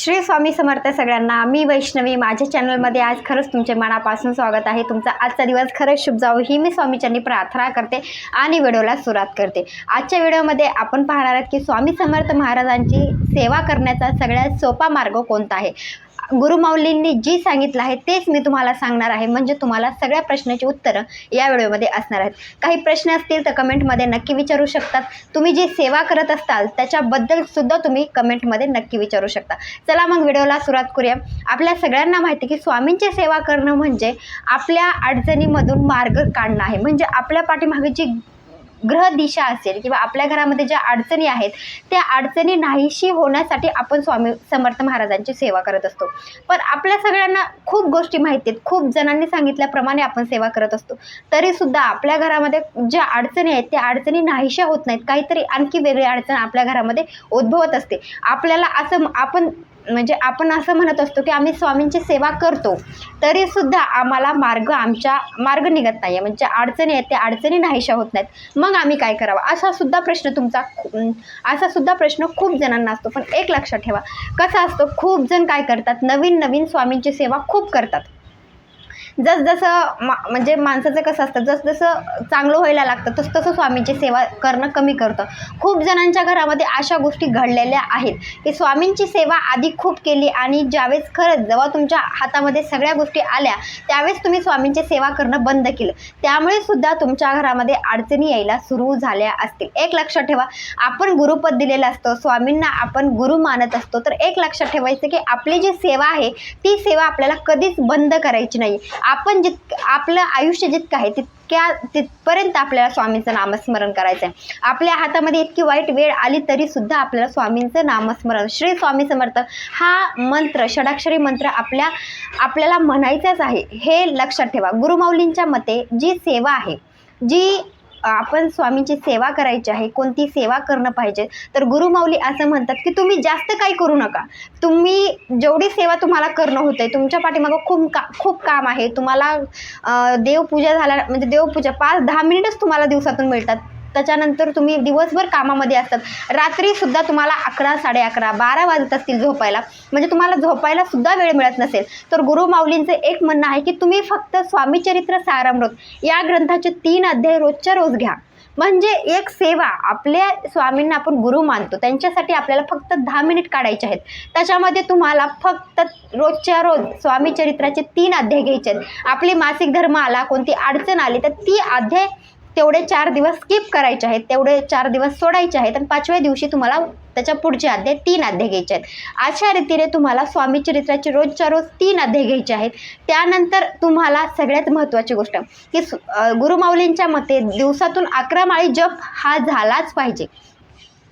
श्री स्वामी समर्थ सगळ्यांना मी वैष्णवी माझ्या चॅनलमध्ये आज खरंच तुमचे मनापासून स्वागत आहे. तुमचा आजचा दिवस खरंच शुभ जावो ही मी स्वामीच्यांनी प्रार्थना करते आणि व्हिडिओला सुरुवात करते. आजच्या व्हिडिओमध्ये आपण पाहणार आहोत की स्वामी समर्थ महाराजांची सेवा करण्याचा सगळ्यात सोपा मार्ग कोणता आहे? गुरुमाऊलींनी जी सांगितलं आहे तेच मी तुम्हाला सांगणार आहे. म्हणजे तुम्हाला सगळ्या प्रश्नाची उत्तरं या व्हिडिओमध्ये असणार आहेत. काही प्रश्न असतील तर कमेंटमध्ये नक्की विचारू शकतात. तुम्ही जी सेवा करत असताल त्याच्याबद्दल सुद्धा तुम्ही कमेंटमध्ये नक्की विचारू शकता. चला मग व्हिडिओला सुरुवात करूया. आपल्या सगळ्यांना माहिती की स्वामींची सेवा करणं म्हणजे आपल्या अडचणीमधून मार्ग काढणं आहे. म्हणजे आपल्या पाठीमागे जी ग्रह दिशा असेल किंवा आपल्या घरामध्ये ज्या अडचणी आहेत त्या अडचणी नाहीशी होण्यासाठी आपण स्वामी समर्थ महाराजांची सेवा करत असतो. पण आपल्या सगळ्यांना खूप गोष्टी माहिती आहेत. खूप जणांनी सांगितल्याप्रमाणे आपण सेवा करत असतो. तरीसुद्धा आपल्या घरामध्ये ज्या अडचणी आहेत त्या अडचणी नाहीशा होत नाहीत. काहीतरी आणखी वेगळी अडचण आपल्या घरामध्ये उद्भवत असते. आपल्याला असं आपण म्हणजे आपण असं म्हणत असतो की आम्ही स्वामींची सेवा करतो तरीसुद्धा आम्हाला मार्ग आमच्या मार्ग निघत नाही आहे म्हणजे अडचणी आहेत त्या अडचणी नाहीशा होत नाहीत. मग आम्ही काय करावं? असा सुद्धा प्रश्न तुमचा असा सुद्धा प्रश्न खूप जणांना असतो. पण एक लक्षात ठेवा. कसा असतो? खूप जण काय करतात? नवीन नवीन स्वामींची सेवा खूप करतात. जसजसं मा म्हणजे माणसाचं कसं असतं जसजसं चांगलं व्हायला लागतं तसं तसं स्वामींची सेवा करणं कमी करतं. खूप जणांच्या घरामध्ये अशा गोष्टी घडलेल्या आहेत की स्वामींची सेवा आधी खूप केली आणि ज्यावेळेस खरंच जेव्हा तुमच्या हातामध्ये सगळ्या गोष्टी आल्या त्यावेळेस तुम्ही स्वामींची सेवा करणं बंद केलं. त्यामुळे सुद्धा तुमच्या घरामध्ये अडचणी यायला सुरू झाल्या असतील. एक लक्षात ठेवा आपण गुरुपद दिलेलं असतं स्वामींना आपण गुरु मानत असतो. तर एक लक्षात ठेवायचं की आपली जी सेवा आहे ती सेवा आपल्याला कधीच बंद करायची नाही. आपण जित आपलं आयुष्य जितकं आहे तितक्या तिथपर्यंत आपल्याला स्वामींचं नामस्मरण करायचं आहे आपल्या हातामध्ये इतकी वाईट वेळ आली तरी सुद्धा आपल्याला स्वामींचं नामस्मरण श्री स्वामी समर्थ हा मंत्र षडाक्षरी मंत्र आपल्या आपल्याला म्हणायचाच आहे. हे लक्षात ठेवा. गुरुमाऊलींच्या मते जी सेवा आहे जी आपण स्वामींची सेवा करायची आहे कोणती सेवा करणं पाहिजे. तर गुरुमाऊली असं म्हणतात की तुम्ही जास्त काही करू नका. तुम्ही जेवढी सेवा तुम्हाला करणं होते तुमच्या पाठीमागं खूप का खूप काम आहे. तुम्हाला देवपूजा झाल्या म्हणजे देवपूजा पाच दहा मिनिटच तुम्हाला दिवसातून मिळतात. त्याच्यानंतर तुम्ही दिवसभर कामामध्ये असतात. रात्रीसुद्धा तुम्हाला अकरा साडे अकरा बारा वाजत असतील झोपायला. म्हणजे तुम्हाला झोपायला सुद्धा वेळ मिळत नसेल. तर गुरु माऊलींचं एक म्हणणं आहे की तुम्ही फक्त स्वामीचरित्र सारामृत या ग्रंथाचे तीन अध्याय रोजच्या रोज घ्या. म्हणजे एक सेवा आपल्या स्वामींना आपण गुरु मानतो. त्यांच्यासाठी आपल्याला फक्त दहा मिनिट काढायचे आहेत. त्याच्यामध्ये तुम्हाला फक्त रोजच्या रोज स्वामी चरित्राचे तीन अध्याय घ्यायचे आहेत. आपली मासिक धर्म आला कोणती अडचण आली तर ती अध्याय तेवढे चार दिवस स्किप करायचे आहेत तेवढे चार दिवस सोडायचे आहेत आणि पाचव्या दिवशी तुम्हाला त्याच्या पुढचे अध्याय तीन अध्याय घ्यायचे आहेत. अशा रीतीने तुम्हाला स्वामी चरित्राचे रोजच्या रोज तीन अध्याय घ्यायचे आहेत. त्यानंतर तुम्हाला सगळ्यात महत्त्वाची गोष्ट की गुरुमाऊलींच्या मते दिवसातून अकरा माळी जप हा झालाच पाहिजे.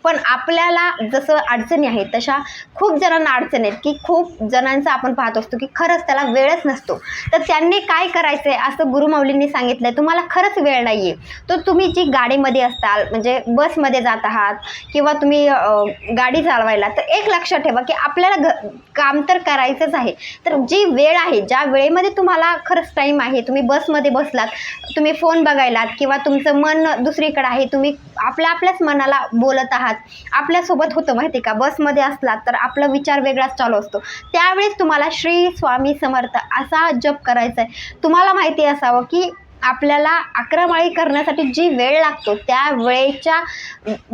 पण आपल्याला जसं अडचणी आहेत तशा खूप जणांना अडचणी आहेत की खूप जणांचं आपण पाहत असतो की खरंच त्याला वेळच नसतो. तर त्यांनी काय करायचं आहे असं गुरुमाऊलींनी सांगितलं आहे तुम्हाला खरंच वेळ नाही आहे तर तुम्ही जी गाडीमध्ये असताल म्हणजे बसमध्ये जात आहात किंवा तुम्ही गाडी चालवायला तर एक लक्षात ठेवा की आपल्याला घ काम तर करायचंच आहे. तर जी वेळ आहे ज्या वेळेमध्ये तुम्हाला खरंच टाईम आहे तुम्ही बसमध्ये बसलात तुम्ही फोन बघायलात किंवा तुमचं मन दुसरीकडे आहे तुम्ही आपल्या आपल्याच मनाला बोलत आहात आज आपल्यासोबत होतं माहिती का? बसमध्ये असलात तर आपला विचार वेगळाच चालू असतो. त्यावेळेस तुम्हाला श्री स्वामी समर्थ असा जप करायचा आहे तुम्हाला माहिती असावं की आपल्याला अकरामाळी करण्यासाठी जी वेळ लागतो त्या वेळेच्या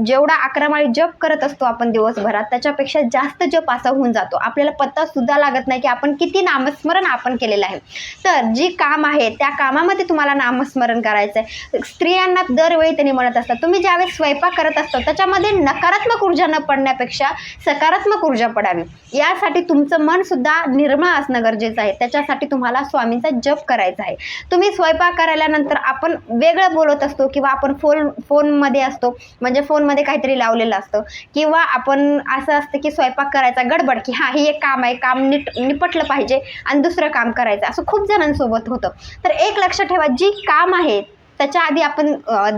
जेवढा अकरामाळी जप करत असतो आपण दिवसभरात त्याच्यापेक्षा जास्त जप असा होऊन जातो. आपल्याला पत्तासुद्धा लागत नाही की आपण किती नामस्मरण आपण केलेलं आहे. तर जी काम आहे त्या कामामध्ये तुम्हाला नामस्मरण करायचं आहे स्त्रियांना दरवेळी त्यांनी म्हणत असतात तुम्ही ज्यावेळेस स्वयंपाक करत असता त्याच्यामध्ये नकारात्मक ऊर्जा न पडण्यापेक्षा सकारात्मक ऊर्जा पडावी. यासाठी तुमचं मनसुद्धा निर्मळ असणं गरजेचं आहे. त्याच्यासाठी तुम्हाला स्वामींचा जप करायचा आहे. तुम्ही स्वयंपाक करायला केल्यानंतर आपण वेगळं बोलत असतो किंवा आपण फोन फोनमध्ये असतो म्हणजे फोनमध्ये काहीतरी लावलेलं असतं. किंवा आपण असं असतं की स्वयंपाक करायचा गडबड की हां हे एक काम आहे काम निट निपटलं पाहिजे आणि दुसरं काम करायचं असं खूप जणांसोबत होतं. तर एक लक्षात ठेवा जी काम आहे त्याच्या आधी आपण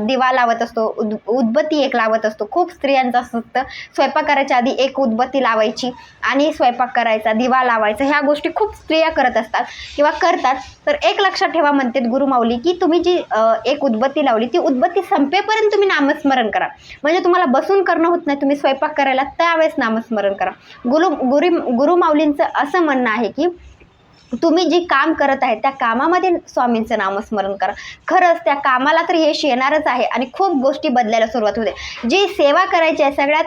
दिवा लावत असतो उद उदबत्ती एक लावत असतो. खूप स्त्रियांचं असं असतं स्वयंपाक करायच्या आधी एक उदबत्ती लावायची आणि स्वयंपाक करायचा दिवा लावायचा. ह्या गोष्टी खूप स्त्रिया करत असतात किंवा करतात. तर एक लक्षात ठेवा म्हणतात गुरुमाऊली की तुम्ही जी एक उदबत्ती लावली ती उदबत्ती संपेपर्यंत तुम्ही नामस्मरण करा. म्हणजे तुम्हाला बसून करणं होत नाही तुम्ही स्वयंपाक करायला त्यावेळेस नामस्मरण करा. गुरु गुरु गुरुमाऊलींचं असं म्हणणं आहे की तुम्ही जी काम करत आहे त्या कामामध्ये स्वामींचं नामस्मरण करा. खरंच त्या कामाला तर यश येणारच आहे आणि खूप गोष्टी बदलायला सुरुवात होते. जी सेवा करायची आहे सगळ्यात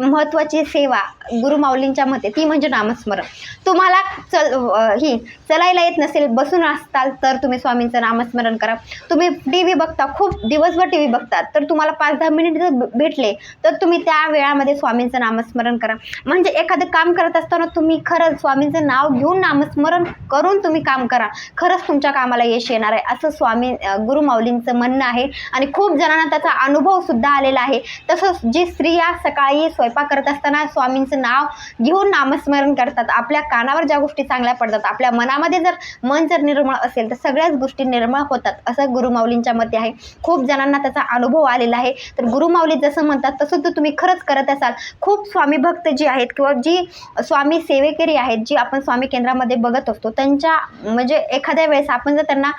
महत्त्वाची सेवा गुरुमाऊलींच्या मते ती म्हणजे नामस्मरण. तुम्हाला चल ही चलायला येत नसेल बसून असताल तर तुम्ही स्वामींचं नामस्मरण करा. तुम्ही टी व्ही बघता खूप दिवसभर टी व्ही बघतात तर तुम्हाला पाच दहा मिनिट जर भेटले तर तुम्ही त्या वेळामध्ये स्वामींचं नामस्मरण करा. म्हणजे एखादं काम करत असताना तुम्ही खरंच स्वामींचं नाव घेऊन नामस्मरण करून तुम्ही काम करा. खरंच तुमच्या कामाला यश येणार आहे असं स्वामी गुरुमाऊलींचं म्हणणं आहे. आणि खूप जणांना त्याचा अनुभव सुद्धा आलेला आहे. तसंच जी स्त्रिया सकाळी स्वयंपाक करत असताना स्वामींचं नाव घेऊन नामस्मरण करतात. आपल्या कानावर ज्या गोष्टी चांगल्या पडतात आपल्या मनामध्ये जर मन जर निर्मळ असेल तर सगळ्याच गोष्टी निर्मळ होतात असं गुरुमाऊलींच्या मते आहे. खूप जणांना त्याचा अनुभव आलेला आहे. तर गुरुमाऊली जसं म्हणतात तसं तर तुम्ही खरंच करत असाल. खूप स्वामी भक्त जी आहेत किंवा जी स्वामी सेवेकरी आहेत जी आपण स्वामी केंद्रामध्ये बघत असतो त्यांच्या म्हणजे एखाद्या वेळेस आपण जर त्यांना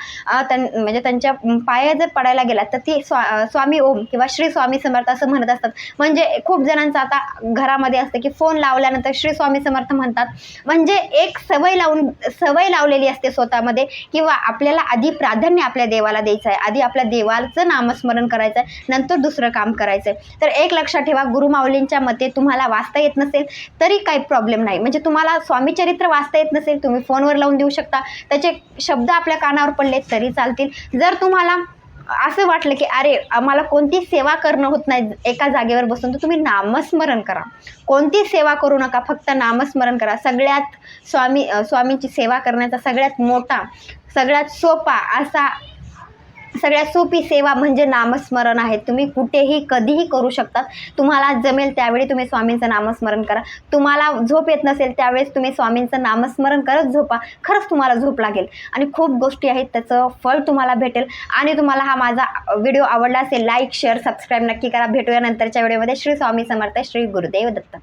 त्यां म्हणजे त्यांच्या पाया जर पडायला गेला तर ती स्वा स्वामी ओम किंवा श्री स्वामी समर्थ असं म्हणत असतात. म्हणजे खूप जणांचं आता घरामध्ये असतं की फोन लावल्यानंतर श्री स्वामी समर्थ म्हणतात. म्हणजे एक सवय लावून सवय लावलेली असते स्वतःमध्ये किंवा आपल्याला आधी प्राधान्य आपल्या देवाला द्यायचं आहे आधी आपल्या देवाचं नामस्मरण करायचं आहे नंतर दुसरं काम करायचं आहे तर एक लक्षात ठेवा गुरुमाऊलींच्या मते तुम्हाला वाचता येत नसेल तरी काही प्रॉब्लेम नाही. म्हणजे तुम्हाला स्वामीचरित्र वाचता येत नसेल तुम्ही फोनवर लावून देऊ शकता. त्याचे शब्द आपल्या कानावर पडले तरी चालतील. जर तुम्हाला असं वाटलं की अरे आम्हाला कोणती सेवा करणं होत नाही एका जागेवर बसून तर तुम्ही नामस्मरण करा. कोणती सेवा करू नका फक्त नामस्मरण करा. सगळ्यात स्वामी स्वामींची सेवा करण्याचा सगळ्यात मोठा सगळ्यात सोपा असा सगळ्यात सोपी सेवा म्हणजे नामस्मरण आहे. तुम्ही कुठेही कधीही करू शकता. तुम्हाला जमेल त्यावेळी तुम्ही स्वामींचं नामस्मरण करा. तुम्हाला झोप येत नसेल त्यावेळेस तुम्ही स्वामींचं नामस्मरण करत झोपा. खरंच तुम्हाला झोप लागेल. आणि खूप गोष्टी आहेत त्याचं फळ तुम्हाला भेटेल. आणि तुम्हाला हा माझा व्हिडिओ आवडला असेल लाईक शेअर सबस्क्राईब नक्की करा. भेटूया नंतरच्या व्हिडिओमध्ये. श्री स्वामी समर्थ श्री गुरुदेव दत्त.